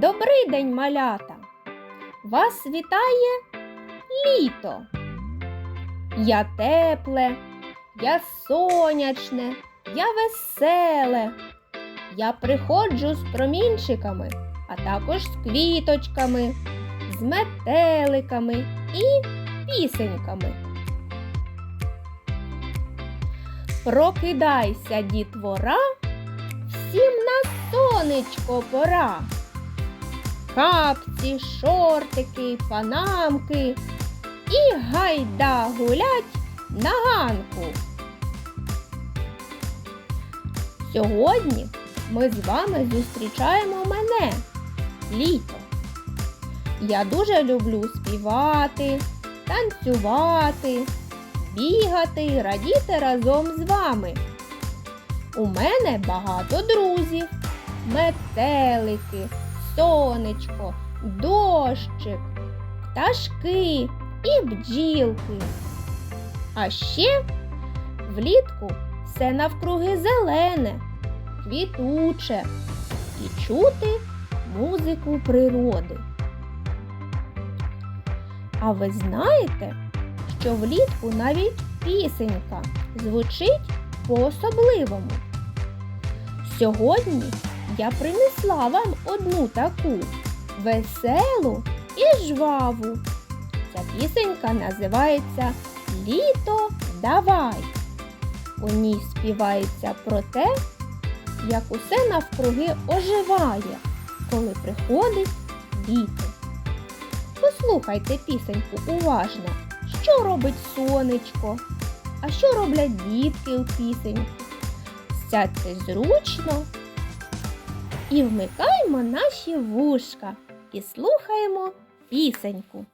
Добрий день, малята! Вас вітає літо. Я тепле, я сонячне, я веселе. Я приходжу з промінчиками, а також з квіточками, з метеликами і пісеньками. Прокидайся, дітвора, всім на сонечко пора. Капці, шортики, панамки і гайда гулять на ганку. Сьогодні ми з вами зустрічаємо мене літо. Я дуже люблю співати, танцювати, бігати радіти разом з вами. У мене багато друзів, метелики, сонечко, дощик, пташки і бджілки. А ще влітку все навкруги зелене, квітуче і чути музику природи. А ви знаєте, що влітку навіть пісенька звучить по-особливому. Сьогодні я принесла вам одну таку веселу і жваву. Ця пісенька називається Літо давай. У ній співається про те, як усе навкруги оживає, коли приходить літо. Послухайте пісеньку уважно, що робить сонечко, а що роблять дітки у пісеньку. Сядьте зручно і вмикаємо наші вушка і слухаємо пісеньку.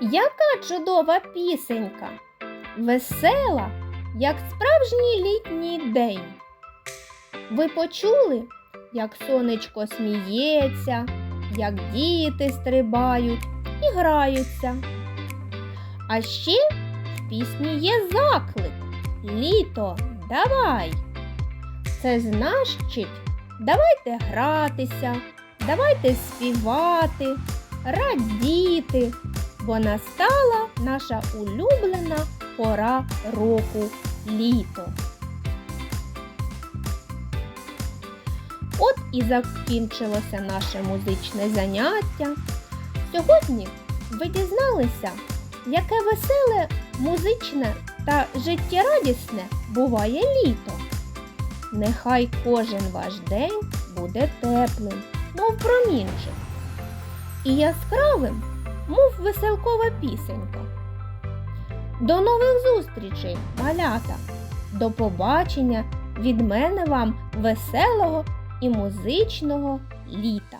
Яка чудова пісенька! Весела, як справжній літній день. Ви почули, як сонечко сміється, як діти стрибають і граються. А ще в пісні є заклик Літо, давай. Це значить, давайте гратися, давайте співати, радіти, бо настала наша улюблена пора року літо. От і закінчилося наше музичне заняття. Сьогодні ви дізналися, яке веселе, музичне та життєрадісне буває літо. Нехай кожен ваш день буде теплим, мов промінчик, і яскравим, мов веселкова пісенька. До нових зустрічей, малята! До побачення від мене вам веселого і музичного літа!